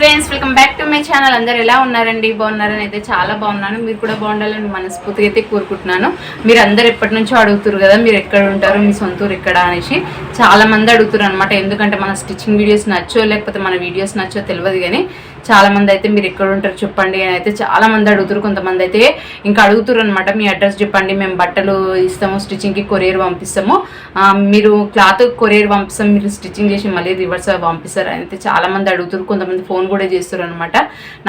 Friends welcome back to my channel అందరు ఎలా ఉన్నారండి? బాగున్నారని అయితే చాలా బాగున్నాను. మీరు కూడా బాగుండాలని మనస్ఫూర్తిగా అయితే కోరుకుంటున్నాను. మీరు అందరు ఎప్పటి నుంచో అడుగుతారు కదా మీరు ఎక్కడ ఉంటారు మీ సొంత ఊరు ఎక్కడ అనేసి చాలా మంది అడుగుతారు అనమాట ఎందుకంటే మన స్టిచ్చింగ్ వీడియోస్ నచ్చో లేకపోతే మన వీడియోస్ నచ్చో తెలియదు కానీ చాలా మంది అయితే మీరు ఎక్కడ ఉంటారు చెప్పండి అని అయితే చాలా మంది అడుగుతారు. కొంతమంది అయితే ఇంకా అడుగుతారు అనమాట మీ అడ్రస్ చెప్పండి మేము బట్టలు ఇస్తాము స్టిచ్చింగ్కి కొరియర్ పంపిస్తాము. మీరు క్లాత్ కొరియర్ పంపిస్తాం మీరు స్టిచ్చింగ్ చేసి మళ్ళీ రివర్స్ పంపిస్తారు అని అయితే చాలా మంది అడుగుతారు. కొంతమంది ఫోన్ కూడా చేస్తారు అనమాట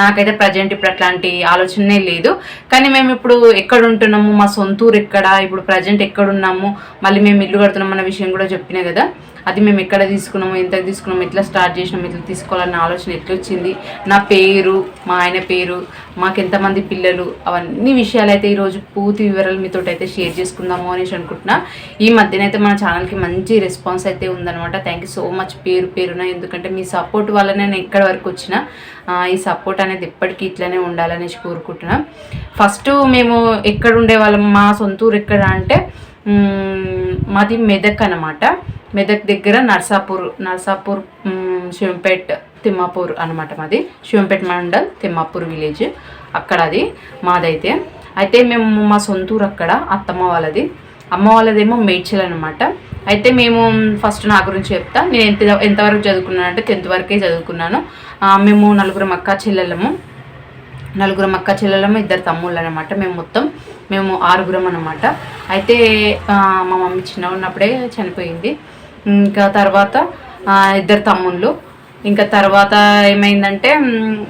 నాకైతే ప్రజెంట్ ఇప్పుడు అట్లాంటి ఆలోచనే లేదు. కానీ మేము ఇప్పుడు ఎక్కడ ఉంటున్నాము? మా సొంత ఊరు ఎక్కడ? ఇప్పుడు ప్రజెంట్ ఎక్కడున్నాము మళ్ళీ మేము ఇల్లు కడుతున్నాం అన్న విషయం కూడా చెప్పినా కదా. అది మేము ఎక్కడ తీసుకున్నాము ఎంత తీసుకున్నాము ఎట్లా స్టార్ట్ చేసినాము ఎట్లా తీసుకోవాలన్న ఆలోచన ఎట్లా వచ్చింది నా పేరు మా ఆయన పేరు మాకు ఎంతమంది పిల్లలు అవన్నీ విషయాలు అయితే ఈరోజు పూర్తి వివరాలు మీతో అయితే షేర్ చేసుకుందాము అనేసి అనుకుంటున్నా. ఈ మధ్యన అయితే మన ఛానల్కి మంచి రెస్పాన్స్ అయితే ఉందనమాట థ్యాంక్ యూ సో మచ్ పేరు పేరున. ఎందుకంటే మీ సపోర్ట్ వల్లనే నేను ఎక్కడి వరకు వచ్చిన ఈ సపోర్ట్ అనేది ఎప్పటికీ ఇట్లనే ఉండాలనేసి కోరుకుంటున్నా. ఫస్ట్ మేము ఎక్కడ ఉండేవాళ్ళం మా సొంత ఊరు ఎక్కడ అంటే మాది మెదక్ అనమాట మెదక్ దగ్గర నర్సాపూర్ నర్సాపూర్ శివంపేట్ తిమ్మాపూర్ అనమాట మాది. శివంపేట్ మండల్ తిమ్మాపూర్ విలేజ్. అక్కడ అది మాదైతే. అయితే మేము మా సొంత ఊరు అక్కడ అత్తమ్మ వాళ్ళది. అమ్మ వాళ్ళదేమో మేడ్చల్ అనమాట అయితే మేము ఫస్ట్ నా గురించి చెప్తా. నేను ఎంత ఎంతవరకు చదువుకున్నాను అంటే టెన్త్ వరకే చదువుకున్నాను. మేము నలుగురం అక్క చెల్లెలము నలుగురం అక్క చెల్లెలము ఇద్దరు తమ్ముళ్ళు అనమాట మేము మొత్తం మేము ఆరుగురం అనమాట అయితే మా మమ్మీ చిన్న ఉన్నప్పుడే చనిపోయింది. ఇంకా తర్వాత ఇద్దరు తమ్ముళ్ళు. ఇంకా తర్వాత ఏమైందంటే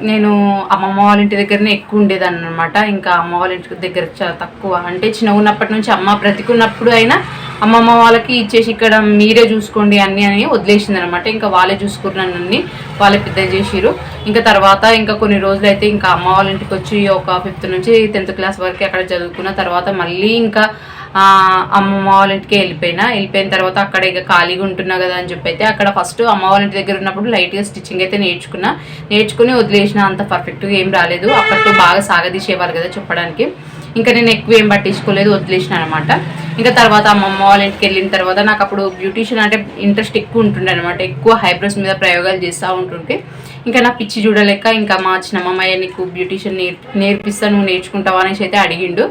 నేను అమ్మమ్మ వాళ్ళ ఇంటి దగ్గరనే ఎక్కువ ఉండేదాన్ని అనమాట ఇంకా అమ్మ వాళ్ళ ఇంటి దగ్గర చాలా తక్కువ. అంటే చిన్న ఉన్నప్పటి నుంచి అమ్మ బ్రతికున్నప్పుడు అయినా అమ్మమ్మ వాళ్ళకి ఇచ్చేసి ఇక్కడ మీరే చూసుకోండి అన్నీ అని వదిలేసింది అనమాట ఇంకా వాళ్ళే చూసుకున్నాను అన్ని. వాళ్ళే పెద్ద చేసిరు ఇంకా తర్వాత ఇంకా కొన్ని రోజులు అయితే ఇంకా అమ్మ వాళ్ళ ఇంటికి వచ్చి ఒక ఫిఫ్త్ నుంచి టెన్త్ క్లాస్ వరకు అక్కడ చదువుకున్న తర్వాత మళ్ళీ ఇంకా అమ్మమ్మ వాళ్ళ ఇంటికి వెళ్ళిపోయినా. వెళ్ళిపోయిన తర్వాత అక్కడ ఇక ఖాళీగా ఉంటున్నా కదా అని చెప్పి అయితే అక్కడ ఫస్ట్ అమ్మ వాళ్ళ ఇంటి దగ్గర ఉన్నప్పుడు లైట్గా స్టిచ్చింగ్ అయితే నేర్చుకున్నా. నేర్చుకుని వదిలేసిన అంత పర్ఫెక్ట్గా ఏం రాలేదు. అప్పట్లో బాగా సాగదీసేవారు కదా చెప్పడానికి. ఇంకా నేను ఎక్కువ ఏం పట్టించుకోలేదు వదిలేసిన అనమాట ఇంకా తర్వాత అమ్మమ్మ వాళ్ళ ఇంటికి వెళ్ళిన తర్వాత నాకు అప్పుడు బ్యూటీషియన్ అంటే ఇంట్రెస్ట్ ఎక్కువ ఉంటుండే అనమాట ఎక్కువ హైబ్రోస్ మీద ప్రయోగాలు చేస్తూ ఉంటుంటే. ఇంకా నా పిచ్చి చూడలేక ఇంకా మా చిన్నమ్మయ్య నీకు బ్యూటీషియన్ నేర్ నేర్పిస్తా నువ్వు నేర్చుకుంటావా అనేసి అయితే అడిగిండు.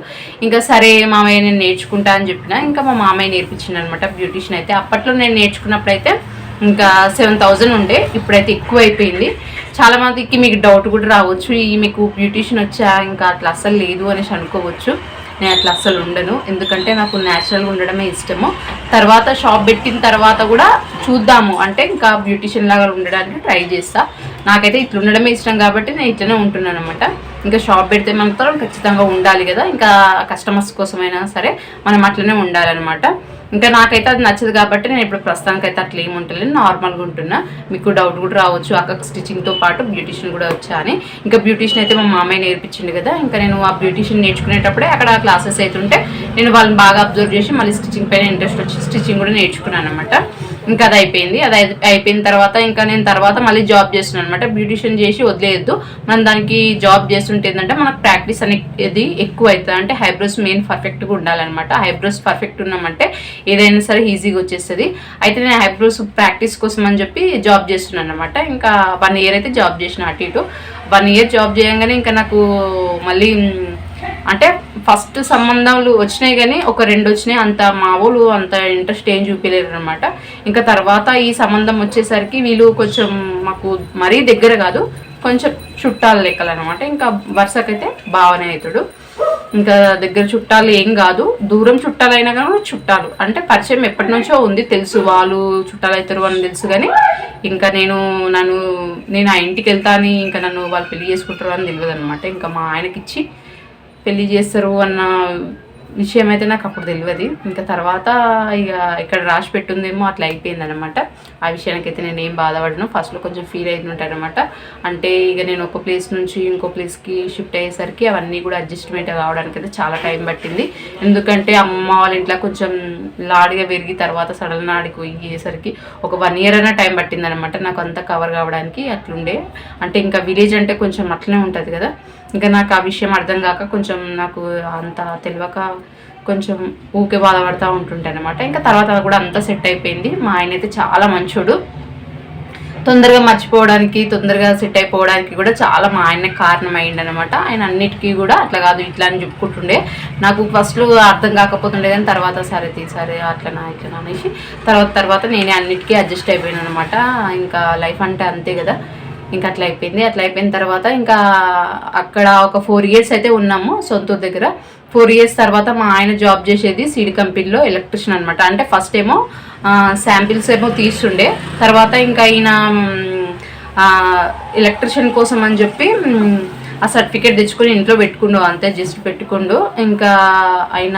ఇంకా సరే మామయ్య నేను నేర్చుకుంటా అని చెప్పిన ఇంకా మా మామయ్య నేర్పించిండు అనమాట బ్యూటీషియన్ అయితే. అప్పట్లో నేను నేర్చుకున్నప్పుడు అయితే ఇంకా సెవెన్ థౌజండ్ ఉండే ఇప్పుడైతే ఎక్కువ అయిపోయింది. చాలా మందికి మీకు డౌట్ కూడా రావచ్చు. ఈ మీకు బ్యూటీషియన్ వచ్చా ఇంకా అట్లా అస్సలు లేదు అనేసి అనుకోవచ్చు. నేను అట్లా అస్సలు ఉండను. ఎందుకంటే నాకు న్యాచురల్గా ఉండడమే ఇష్టము. తర్వాత షాప్ పెట్టిన తర్వాత కూడా చూద్దాము. అంటే ఇంకా బ్యూటీషియన్ లాగా ఉండడానికి ట్రై చేస్తా. నాకైతే ఇట్లా ఉండడమే ఇష్టం కాబట్టి నేను ఇట్లనే ఉంటున్నాను అనమాట ఇంకా షాప్ పెడితే మాత్రం ఖచ్చితంగా ఉండాలి కదా. ఇంకా కస్టమర్స్ కోసమైనా సరే మనం అట్లనే ఉండాలన్నమాట. ఇంకా నాకైతే అది నచ్చదు కాబట్టి నేను ఇప్పుడు ప్రస్తుతానికి అయితే అట్లా ఏముంటలేదు నార్మల్గా ఉంటున్నా. మీకు డౌట్ కూడా రావచ్చు. అక్కకి స్టిచ్చింగ్తో పాటు బ్యూటీషియన్ కూడా వచ్చా అని. ఇంకా బ్యూటీషియన్ అయితే మా మామయ్య నేర్పించింది కదా. ఇంకా నేను ఆ బ్యూటీషియన్ నేర్చుకునేటప్పుడే అక్కడ క్లాసెస్ అయితే ఉంటే నేను వాళ్ళని బాగా అబ్జర్వ్ చేసి మళ్ళీ స్టిచ్చింగ్ పైన ఇంట్రెస్ట్ వచ్చి స్టిచ్చింగ్ కూడా నేర్చుకున్నాను అనమాట ఇంకా అది అయిపోయింది. అది అయిపోయిన తర్వాత ఇంకా నేను తర్వాత మళ్ళీ జాబ్ చేస్తున్నాను అనమాట బ్యూటిషియన్ చేసి వదిలేయద్దు మనం దానికి జాబ్ చేస్తుంటే ఏంటంటే మనకు ప్రాక్టీస్ అనేది ఎక్కువ అవుతుంది అంటే హైబ్రోస్ మెయిన్ పర్ఫెక్ట్గా ఉండాలన్నమాట. హైబ్రోస్ పర్ఫెక్ట్ ఉన్నామంటే ఏదైనా సరే ఈజీగా వచ్చేస్తుంది. అయితే నేను హైబ్రోస్ ప్రాక్టీస్ కోసం అని చెప్పి జాబ్ చేస్తున్నాను అనమాట ఇంకా వన్ ఇయర్ అయితే జాబ్ చేసిన అటు ఇటు. వన్ ఇయర్ జాబ్ చేయగానే ఇంకా నాకు మళ్ళీ అంటే ఫస్ట్ సంబంధాలు వచ్చినాయి కానీ ఒక రెండు వచ్చినాయి. అంత మా అంత ఇంట్రెస్ట్ ఏం చూపించలేరు అనమాట ఇంకా తర్వాత ఈ సంబంధం వచ్చేసరికి వీళ్ళు కొంచెం మాకు మరీ దగ్గర కాదు కొంచెం చుట్టాలు లెక్కలు అనమాట ఇంకా వరుసకైతే బావనే అవుతాడు ఇంకా దగ్గర చుట్టాలు ఏం కాదు. దూరం చుట్టాలైనా కానీ చుట్టాలు. అంటే పరిచయం ఎప్పటి నుంచో ఉంది తెలుసు వాళ్ళు చుట్టాలు అవుతారు అని తెలుసు కానీ ఇంకా నేను నన్ను నేను ఆ ఇంటికి వెళ్తా అని ఇంకా నన్ను వాళ్ళు పెళ్ళి చేసుకుంటారు అని తెలియదు అనమాట ఇంకా మా ఆయనకిచ్చి పెళ్ళి చేస్తారు అన్న విషయం అయితే నాకు అప్పుడు తెలియదు ఇంకా తర్వాత ఇక ఇక్కడ రాసి పెట్టుందేమో అట్లా అయిపోయింది అనమాట ఆ విషయానికైతే నేను ఏం బాధపడను. ఫస్ట్లో కొంచెం ఫీల్ అవుతుంటాను అనమాట అంటే ఇక నేను ఒక ప్లేస్ నుంచి ఇంకో ప్లేస్కి షిఫ్ట్ అయ్యేసరికి అవన్నీ కూడా అడ్జస్ట్మెంట్ కావడానికి అయితే చాలా టైం పట్టింది. ఎందుకంటే అమ్మ వాళ్ళ ఇంట్లో కొంచెం లాడిగా పెరిగి తర్వాత సడన్ నాడికి పోయేసరికి ఒక వన్ ఇయర్ అయినా టైం పట్టింది అనమాట నాకు అంతా కవర్ కావడానికి అట్లుండే. అంటే ఇంకా విలేజ్ అంటే కొంచెం అట్లనే ఉంటుంది కదా. ఇంకా నాకు ఆ విషయం అర్థం కాక కొంచెం నాకు అంత తెలియక కొంచెం ఊకే బాధపడతా ఉంటుంటే అనమాట ఇంకా తర్వాత కూడా అంతా సెట్ అయిపోయింది. మా ఆయన అయితే చాలా మంచోడు. తొందరగా మర్చిపోవడానికి తొందరగా సెట్ అయిపోవడానికి కూడా చాలా మా ఆయన కారణం అనమాట ఆయన అన్నిటికీ కూడా అట్లా కాదు ఇట్లా అని చెప్పుకుంటుండే. నాకు ఫస్ట్లో అర్థం కాకపోతుండే కానీ తర్వాత సరే తీ సరే అట్లనా ఇట్లనా అనేసి తర్వాత తర్వాత నేనే అన్నిటికీ అడ్జస్ట్ అయిపోయాను అనమాట ఇంకా లైఫ్ అంటే అంతే కదా. ఇంకా అట్లా అయిపోయింది. అట్లా అయిపోయిన తర్వాత ఇంకా అక్కడ ఒక ఫోర్ ఇయర్స్ అయితే ఉన్నాము సొంతూరు దగ్గర. ఫోర్ ఇయర్స్ తర్వాత మా ఆయన జాబ్ చేసేది సీడ్ కంపెనీలో ఎలక్ట్రిషియన్ అనమాట అంటే ఫస్ట్ ఏమో శాంపిల్స్ ఏమో తీస్తుండే. తర్వాత ఇంకా ఈయన ఎలక్ట్రిషియన్ కోసం అని చెప్పి ఆ సర్టిఫికేట్ తెచ్చుకొని ఇంట్లో పెట్టుకుండు అంతే జస్ట్ పెట్టుకుండు. ఇంకా ఆయన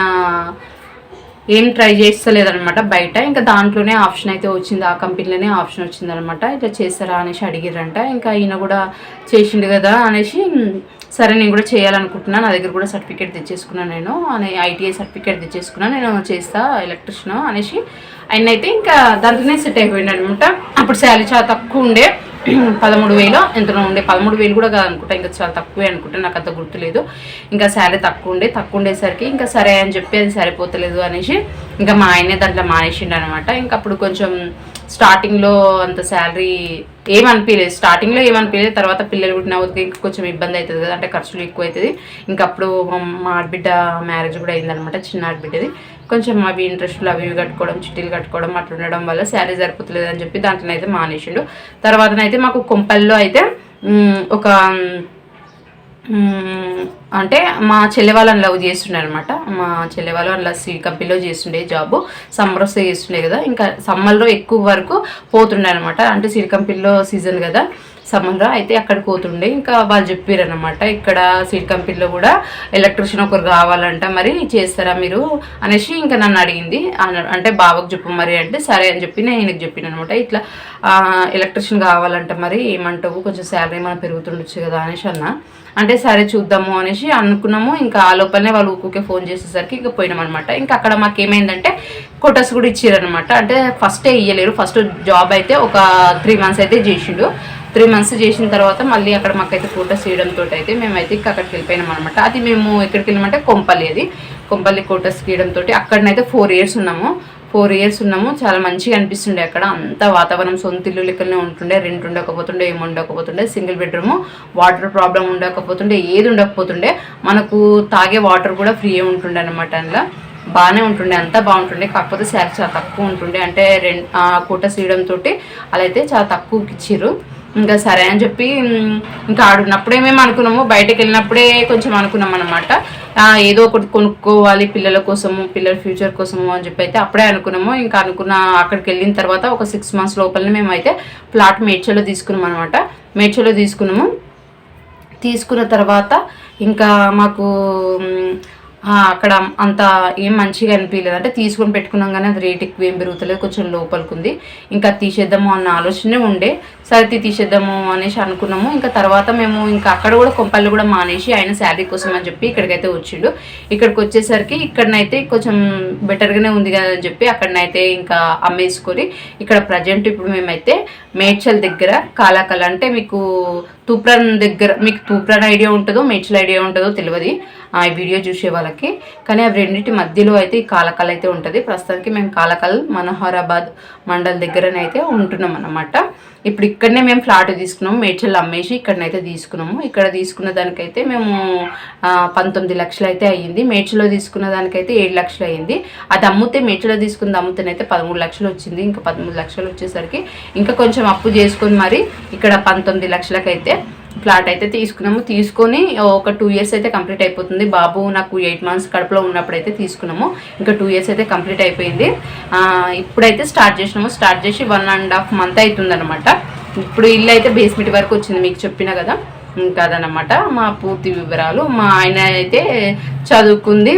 ఏం ట్రై చేస్తలేదనమాట బయట. ఇంకా దాంట్లోనే ఆప్షన్ అయితే వచ్చింది. ఆ కంపెనీలోనే ఆప్షన్ వచ్చిందనమాట ఇట్లా చేస్తారా అనేసి అడిగిరంట ఇంకా ఈయన కూడా చేసిండు కదా అనేసి సరే నేను కూడా చేయాలనుకుంటున్నాను నా దగ్గర కూడా సర్టిఫికేట్ తెచ్చేసుకున్నాను నేను. అనే ఐటీఐ సర్టిఫికేట్ తెచ్చేసుకున్నాను నేను చేస్తా ఎలక్ట్రిషియన్ అనేసి. ఆయన అయితే ఇంకా దాంట్లోనే సెట్ అయిపోయింది అనమాట అప్పుడు శాలరీ చాలా తక్కువ ఉండే. పదమూడు వేలు ఎంతనో ఉండే. పదమూడు వేలు కూడా కాదు అనుకుంటా ఇంకా చాలా తక్కువే అనుకుంటా. నాకు అంత గుర్తులేదు. ఇంకా శారీ తక్కువ ఉండే. తక్కువ ఉండేసరికి ఇంకా సరే అని చెప్పి అది సరిపోతలేదు అనేసి ఇంకా మా ఆయనే దాంట్లో మానేసిండు అనమాట ఇంకా అప్పుడు కొంచెం స్టార్టింగ్లో అంత శాలరీ ఏమనిపించలేదు స్టార్టింగ్లో ఏమనిపించలేదు తర్వాత పిల్లలు పుట్టిన వరకు ఇంకా కొంచెం ఇబ్బంది అవుతుంది కదా అంటే ఖర్చులు ఎక్కువ అవుతుంది ఇంకా అప్పుడు మా- ఆడబిడ్డ మ్యారేజ్ కూడా అయిందనమాట చిన్న ఆడబిడ్డది. కొంచెం అవి ఇంట్రెస్ట్లు అవి ఇవి కట్టుకోవడం చిట్టీలు కట్టుకోవడం అట్లా ఉండడం వల్ల శాలరీ సరిపోతలేదు అని చెప్పి దాంట్లో అయితే మానేసిండు. తర్వాతనైతే మాకు కొంపల్లో అయితే ఒక అంటే మా చెల్లె వాళ్ళని లవ్ చేస్తుండే అనమాట మా చెల్లె వాళ్ళు అలా సీ కంపెనీలో చేస్తుండే జాబ్. సమ్మర్ వస్తే చేస్తుండే కదా. ఇంకా సమ్మర్లో ఎక్కువ వరకు పోతుండే అనమాట అంటే సీడ్ కంపెనీలో సీజన్ కదా. సమ్మర్లో అయితే అక్కడికి పోతుండే. ఇంకా వాళ్ళు చెప్పారనమాట ఇక్కడ సీట్ కంపెనీలో కూడా ఎలక్ట్రిషియన్ ఒకరు కావాలంట మరి చేస్తారా మీరు అనేసి ఇంకా నన్ను అడిగింది. అన- అంటే బావకు చెప్పు మరి అంటే సరే అని చెప్పి నేను ఈయనకి చెప్పిన అనమాట ఇట్లా ఎలక్ట్రిషియన్ కావాలంట మరి ఏమంటావు కొంచెం శాలరీ మనం పెరుగుతుండొచ్చు కదా అనేసి అన్న. అంటే సరే చూద్దాము అనేసి అనుకున్నాము ఇంకా ఆ లోపలనే వాళ్ళు ఊరికే ఫోన్ చేసేసరికి ఇంకా పోయినాం అనమాట ఇంకా అక్కడ మాకు ఏమైందంటే కూడా ఇచ్చారనమాట అంటే ఫస్టే ఇయ్యలేరు ఫస్ట్ జాబ్ అయితే ఒక త్రీ మంత్స్ అయితే చేసిండు. త్రీ మంత్స్ చేసిన తర్వాత మళ్ళీ అక్కడ మాకైతే ఫోటోస్ తీయడంతో అయితే మేమైతే ఇంకా అక్కడికి వెళ్ళిపోయినాం అనమాట అది మేము ఎక్కడికి వెళ్ళామంటే కొంపల్లి అది. కొంపల్లి కోటస్ తీయడంతో అక్కడనైతే ఫోర్ ఇయర్స్ ఉన్నాము. ఫోర్ ఇయర్స్ ఉన్నాము. చాలా మంచిగా అనిపిస్తుండే అక్కడ. అంతా వాతావరణం సొంత ఇల్లు లెక్కలనే ఉంటుండే. రెంట్ ఉండకపోతుండే ఏమి ఉండకపోతుండే. సింగిల్ బెడ్రూమ్ వాటర్ ప్రాబ్లం ఉండకపోతుండే ఏది ఉండకపోతుండే. మనకు తాగే వాటర్ కూడా ఫ్రీ ఉంటుండే అనమాట అందులో. బాగానే ఉంటుండే. అంతా బాగుంటుండే. కాకపోతే శాలరీ చాలా తక్కువ ఉంటుండే. అంటే రెండు కోట సీయడంతో అలా అయితే చాలా తక్కువకి ఇచ్చిర్రు. ఇంకా సరే అని చెప్పి ఇంకా ఆడున్నప్పుడే మేము అనుకున్నాము. బయటకు వెళ్ళినప్పుడే కొంచెం అనుకున్నాం అనమాట ఏదో ఒకటి కొనుక్కోవాలి పిల్లల కోసము పిల్లల ఫ్యూచర్ కోసము అని చెప్పి అయితే అప్పుడే అనుకున్నాము. ఇంకా అనుకున్న అక్కడికి వెళ్ళిన తర్వాత ఒక సిక్స్ మంత్స్ లోపలనే మేము అయితే ప్లాట్ మేడ్చలో తీసుకున్నాం అనమాట మేడ్చలో తీసుకున్నాము. తీసుకున్న తర్వాత ఇంకా మాకు అక్కడ అంత ఏం మంచిగా అనిపించలేదు. అంటే తీసుకొని పెట్టుకున్నాం కానీ అది రేట్ ఎక్కువ ఏం పెరుగుతలేదు. కొంచెం లోపలికి ఉంది ఇంకా తీసేద్దాము అన్న ఆలోచనే ఉండే. సరే తీసేద్దాము అనేసి అనుకున్నాము. ఇంకా తర్వాత మేము ఇంకా అక్కడ కూడా కొంపల్లి కూడా మానేసి ఆయన శాలరీ కోసం అని చెప్పి ఇక్కడికైతే వచ్చిండు. ఇక్కడికి వచ్చేసరికి ఇక్కడనైతే కొంచెం బెటర్గానే ఉంది కదా అని చెప్పి అక్కడనైతే ఇంకా అమ్మేసుకొని ఇక్కడ ప్రజెంట్ ఇప్పుడు మేమైతే మేడ్చల్ దగ్గర కాలాకల్. అంటే మీకు తూప్రాన్ దగ్గర మీకు తూప్రాన్ ఐడియా ఉంటుందో మేడ్చల్ ఐడియా ఉంటుందో తెలియదు ఆ వీడియో చూసే వాళ్ళకి. కానీ అవి రెండింటి మధ్యలో అయితే ఈ కాలకల్ అయితే ఉంటుంది. ప్రస్తుతానికి మేము కాలకల్ మనోహరాబాద్ మండల్ దగ్గరనైతే ఉంటున్నాం అనమాట ఇప్పుడు ఇక్కడనే మేము ఫ్లాట్ తీసుకున్నాము మేడ్చల్ అమ్మేసి ఇక్కడనైతే తీసుకున్నాము. ఇక్కడ తీసుకున్న దానికైతే మేము పంతొమ్మిది లక్షలు అయితే అయ్యింది. మేడ్చలో తీసుకున్న దానికైతే ఏడు లక్షలు అయ్యింది. అది అమ్మితే మేడ్చలో తీసుకున్న అమ్ముతేనైతే పదమూడు లక్షలు వచ్చింది. ఇంకా పదమూడు లక్షలు వచ్చేసరికి ఇంకా కొంచెం అప్పు చేసుకొని మరి ఇక్కడ పంతొమ్మిది లక్షలకైతే ఫ్లాట్ అయితే తీసుకున్నాము. తీసుకొని ఒక టూ ఇయర్స్ అయితే కంప్లీట్ అయిపోతుంది. బాబు నాకు ఎయిట్ మంత్స్ కడుపులో ఉన్నప్పుడు అయితే తీసుకున్నాము. ఇంకా టూ ఇయర్స్ అయితే కంప్లీట్ అయిపోయింది. ఇప్పుడైతే స్టార్ట్ చేసినాము. స్టార్ట్ చేసి వన్ అండ్ హాఫ్ మంత్ అవుతుంది అనమాట ఇప్పుడు ఇల్లు అయితే బేస్మెంట్ వరకు వచ్చింది మీకు చెప్పిన కదా. కాదనమాట మా పూర్తి వివరాలు. మా ఆయన అయితే చదువుకుంది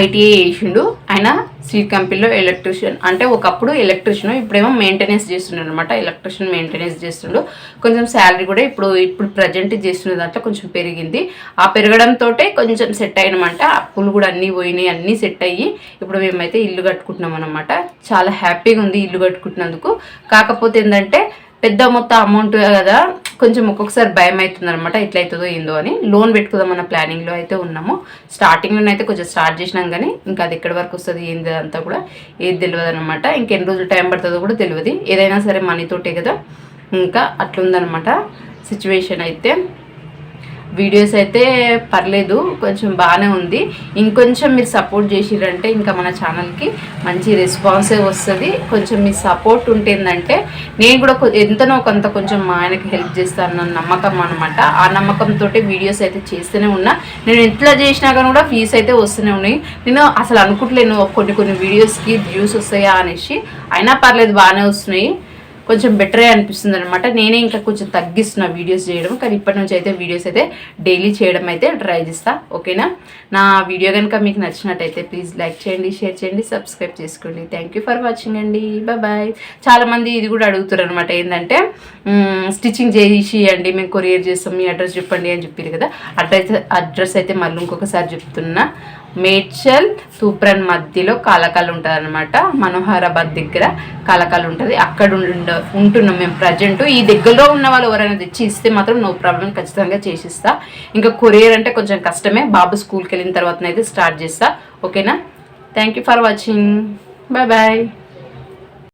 ఐటీఐ చేసిండు. ఆయన సీట్ కంపెనీలో ఎలక్ట్రిషియన్. అంటే ఒకప్పుడు ఎలక్ట్రిషియన్ ఇప్పుడేమో మెయింటెనెన్స్ చేస్తుండే అనమాట ఎలక్ట్రిషియన్ మెయింటెనెన్స్ చేస్తుండు. కొంచెం శాలరీ కూడా ఇప్పుడు ఇప్పుడు ప్రజెంట్ చేస్తున్న దాంట్లో కొంచెం పెరిగింది. ఆ పెరగడంతో కొంచెం సెట్ అయినమాట. అప్పులు కూడా అన్నీ పోయినాయి అన్నీ సెట్ అయ్యి ఇప్పుడు మేమైతే ఇల్లు కట్టుకుంటున్నాం అనమాట చాలా హ్యాపీగా ఉంది ఇల్లు కట్టుకుంటున్నందుకు కాకపోతే ఏంటంటే పెద్ద మొత్తం అమౌంట్ కదా కొంచెం ఒక్కొక్కసారి భయం అవుతుంది అనమాట ఎట్లయితుందో ఏందో అని. లోన్ పెట్టుకుందామన్న ప్లానింగ్లో అయితే ఉన్నాము. స్టార్టింగ్లో అయితే కొంచెం స్టార్ట్ చేసినాం కానీ ఇంకా అది ఎక్కడి వరకు వస్తుంది ఏంది అంతా కూడా ఏది తెలియదు అనమాట ఇంకెన్ని రోజులు టైం పడుతుందో కూడా తెలియదు ఏదైనా సరే మనీతోటే కదా. ఇంకా అట్లుందనమాట సిచ్యువేషన్ అయితే. వీడియోస్ అయితే పర్లేదు కొంచెం బాగానే ఉంది. ఇంకొంచెం మీరు సపోర్ట్ చేసిరంటే ఇంకా మన ఛానల్కి మంచి రెస్పాన్సే వస్తుంది. కొంచెం మీ సపోర్ట్ ఉంటుందంటే నేను కూడా ఎంతనో కొంత కొంచెం మా ఆయనకి హెల్ప్ చేస్తాను నమ్మకం అనమాట ఆ నమ్మకంతో వీడియోస్ అయితే చేస్తూనే ఉన్నా. నేను ఎట్లా చేసినా కానీ కూడా వ్యూస్ అయితే వస్తూనే ఉన్నాయి. నేను అసలు అనుకుంటలేను కొన్ని కొన్ని వీడియోస్కి వ్యూస్ వస్తాయా అనేసి. అయినా పర్లేదు బాగానే వస్తున్నాయి. కొంచెం బెటరే అనిపిస్తుంది అనమాట నేనే ఇంకా కొంచెం తగ్గిస్తున్నా వీడియోస్ చేయడం. కానీ ఇప్పటి నుంచి అయితే వీడియోస్ అయితే డైలీ చేయడం అయితే ట్రై చేస్తా. ఓకేనా? నా వీడియో కనుక మీకు నచ్చినట్టయితే ప్లీజ్ లైక్ చేయండి షేర్ చేయండి సబ్స్క్రైబ్ చేసుకోండి. థ్యాంక్ యూ ఫర్ వాచింగ్ అండి. బాయ్ చాలామంది ఇది కూడా అడుగుతారు అనమాట ఏంటంటే స్టిచ్చింగ్ చేసి అండి మేము కొరియర్ చేస్తాం మీ అడ్రస్ చెప్పండి అని చెప్పారు కదా. అడ్రస్ అడ్రస్ అయితే మళ్ళీ ఇంకొకసారి చెప్తున్నా. మేడ్చల్ తూప్రన్ మధ్యలో కాలకాలు ఉంటుంది అనమాట మనోహరాబాద్ దగ్గర కాలకాలు ఉంటుంది. అక్కడ ఉండు ఉంటున్నాం మేము ప్రజెంట్ ఈ దగ్గరలో ఉన్న వాళ్ళు ఎవరైనా తెచ్చి ఇస్తే మాత్రం నో ప్రాబ్లం ఖచ్చితంగా చేసిస్తా. ఇంకా కొరియర్ అంటే కొంచెం కష్టమే. బాబు స్కూల్కి వెళ్ళిన తర్వాత అయితే స్టార్ట్ చేస్తా. ఓకేనా thank you for watching bye bye